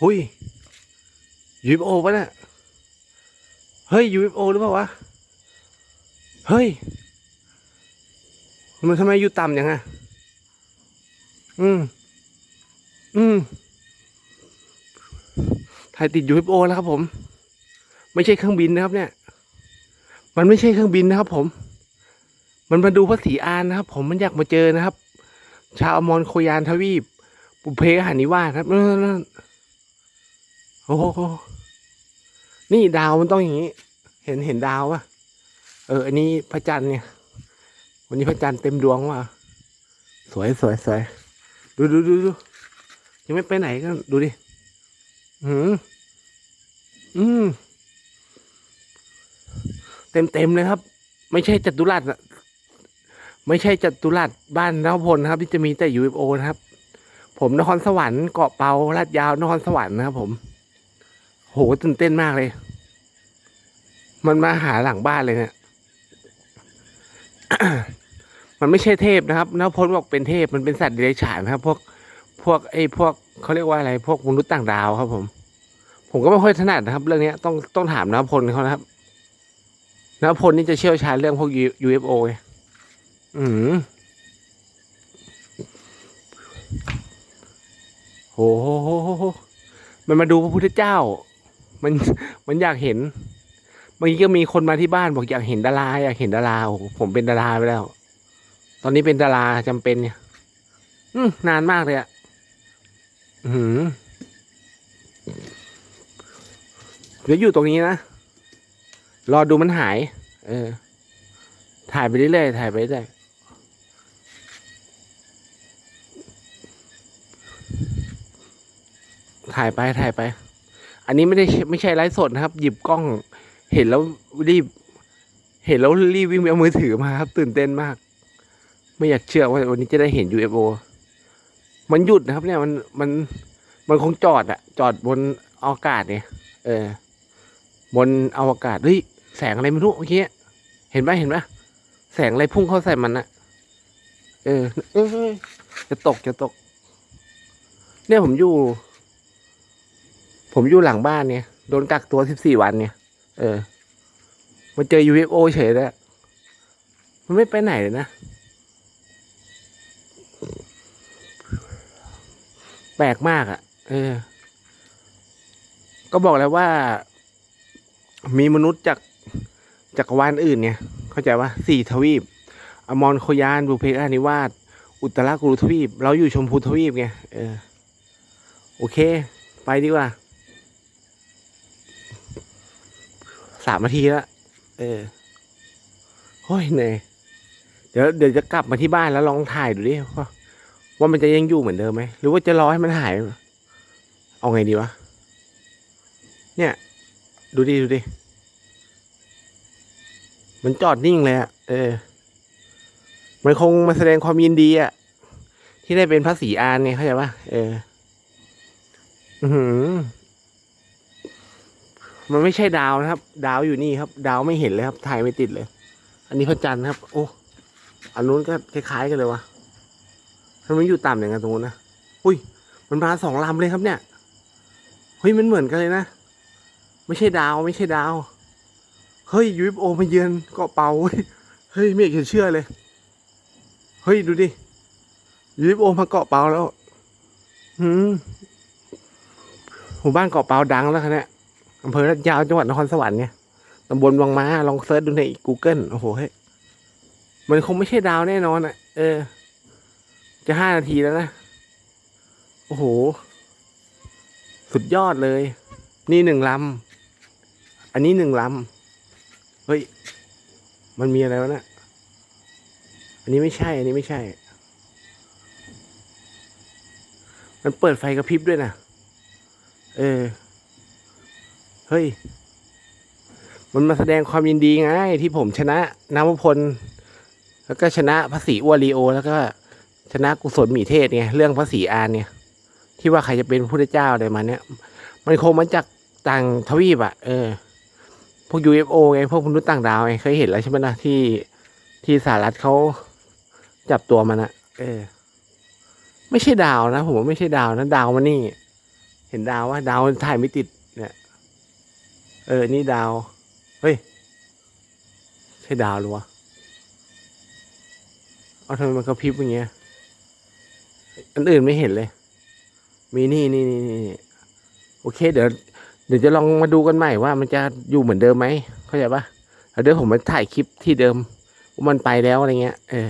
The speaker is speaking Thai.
หุย UFO ปะเนี่ย เฮ้ย UFO หรือเปล่าวะ เฮ้ย มันทำไมอยู่ต่ำอย่างไงอืม อืมถ่ายติด UFO แล้วครับผม ไม่ใช่เครื่องบินนะครับ เนี่ย มันไม่ใช่เครื่องบินนะครับ ผม มันมาดูพระศรีอานนะครับ ผมมันอยากมาเจอนะครับ ชาวอมรโคยานทวีป ปุเพหานิวาสครับนั่น โอ้โหนี่ดาวมันต้องอย่างนี้ เห็นเห็นดาวปะเออ อันนี้พระจันทร์เนี่ย วันนี้พระจันทร์เต็มดวงว่ะ สวยสวยสวยดูดูดูดูยังไม่ไปไหนก็ดูดิ อืมอืม เต็มเต็มเลยครับ ไม่ใช่จัตุรัสอะไม่ใช่จัตุรัสบ้านนพพลนะครับ ที่จะมีแต่ UFO นะครับ ผมนครสวรรค์เกาะเปาลาดยาวนครสวรรค์นะครับผม โหตื่นเต้นมากเลย มันมาหาหลังบ้านเลยเนี่ย มันไม่ใช่เทพนะครับนพลบอกเป็นเทพ มันเป็นสัตว์เดรัจฉานครับ พวก พวกไอ้พวกเขาเรียกว่าอะไร พวกมนุษย์ต่างดาวครับ ผม ผมก็ไม่ค่อยถนัดนะครับ เรื่องนี้ต้องต้องถามนพลเขานะครับนพลนี่จะเชี่ยวชาญเรื่องพวก UFO ไงอืมโห มันมาดูพระพุทธเจ้า มันมันอยากเห็นเมื่อกี้ก็มีคนมาที่บ้านบอกอยากเห็นดาราอยากเห็นดาราโอ้ผมเป็นดาราไปแล้ว ตอนนี้เป็นดาราจำเป็นเนี่ยอืมนานมากเลยอะอือหือเดี๋ยวอยู่ตรงนี้นะรอดูมันหาย เออ ถ่ายไปเรื่อยๆถ่ายไปเรื่อยถ่ายไปถ่ายไป อันนี้ไม่ได้ไม่ใช่ไลฟ์สดนะครับ หยิบกล้องเห็นแล้วรีบ เห็นแล้วรีบวิ่งไปเอามือถือมาครับ ตื่นเต้นมาก ไม่อยากเชื่อว่าวันนี้จะได้เห็น UFO มันหยุดนะครับ เนี่ยมันมันมันคงจอดอะจอดบนอากาศเนี่ย เออ บนอวกาศเฮ้ยแสงอะไรไม่รู้เมื่อกี้เห็นไหมเห็นไหมแสงอะไรพุ่งเข้าใส่มันอะเออเออจะตกจะตก เนี่ยผมอยู่ ผมอยู่หลังบ้านเนี่ย โดนกักตัวสิบสี่วันเนี่ย เออ มาเจอ UFO เฉยเลยอะมันไม่ไปไหนเลยนะ แปลกมากอะ่ะ เออ ก็บอกแล้วว่า มีมนุษย์จากจักรวาลอื่นเนี่ย เข้าใจว่าสี่ทวีป อมรโคยานบุเพอานิวาสอุตรากุรุทวีป เราอยู่ชมพูทวีปไง เออ โอเค ไปดีกว่า สามนาทีแล้วเออโอ้ยเหนื่อยเดี๋ยวเดี๋ยวจะกลับมาที่บ้านแล้วลองถ่ายดูดิว่าว่ามันจะยังอยู่เหมือนเดิมไหมหรือว่าจะรอให้มันหาย เอาไงดีวะเนี่ย ดูดิดูดิมันจอดนิ่งเลยอะเออ มันคงมาแสดงความยินดีอะที่ได้เป็นพระศรีอานไงเข้าใจปะเออ อือหือ มันไม่ใช่ดาวนะครับ ดาวอยู่นี่ครับ ดาวไม่เห็นเลยครับ ถ่ายไม่ติดเลย อันนี้พระจันทร์ครับ โอ้ อันนู้นก็คล้ายๆกันเลยวะทำไมอยู่ต่ำอย่างนั้นตรงนู้นนะ อุ้ย มันมาสองลำเลยครับเนี่ย เฮ้ย มันเหมือนกันเลยนะ ไม่ใช่ดาว ไม่ใช่ดาว เฮ้ยยูฟโอมาเยือนเกาะเปาเว้ยเฮ้ยไม่อยากจะเชื่อเลย เฮ้ยดูดิยูฟโอมาเกาะเปาแล้ว หืมหมู่บ้านเกาะเปาดังแล้วครับเนี่ย อำเภอลาดยาวจังหวัดนครสวรรค์เนี่ยตำบลวังม้าลองเซิร์ชดูใน Google โอ้โหเฮ้ยมันคงไม่ใช่ดาวแน่นอนอะ เออ จะห้านาทีแล้วนะ โอ้โห สุดยอดเลย นี่หนึ่งลำ อันนี้หนึ่งลำ เฮ้ย มันมีอะไรวะเนะอันนี้ไม่ใช่ อันนี้ไม่ใช่ มันเปิดไฟกระพริบด้วยนะ เออ เฮ้ย มันมาแสดงความยินดีไง ที่ผมชนะน้ำพล แล้วก็ชนะพระศรีอวลีโอ แล้วก็ชนะกุศลหมีเทศไงเรื่องพระศรีอานเนี่ย ที่ว่าใครจะเป็นพระพุทธเจ้าอะไรมาเนี่ย มันคงมาจากต่างทวีปอะเออ พวก UFO ไงพวกมนุษย์ต่างดาวไงเคยเห็นแล้วใช่ไหมนะที่ที่สหรัฐเขาจับตัวมันอะเออ ไม่ใช่ดาวนะผมว่าไม่ใช่ดาวนะดาวมันนี่ เห็นดาวว่าดาวถ่ายไม่ติด เออ นี่ดาว เฮ้ย ใช่ดาวหรือวะ เอาทำไมมันกระพริบอย่างเงี้ย อันอื่นไม่เห็นเลย มีนี่นี่นี่นี่โอเค เดี๋ยว เดี๋ยวจะลองมาดูกันใหม่ว่ามันจะอยู่เหมือนเดิมไหม เข้าใจปะแล้วเดี๋ยวผมมาถ่ายคลิปที่เดิมว่ามันไปแล้วอะไรเงี้ย เออ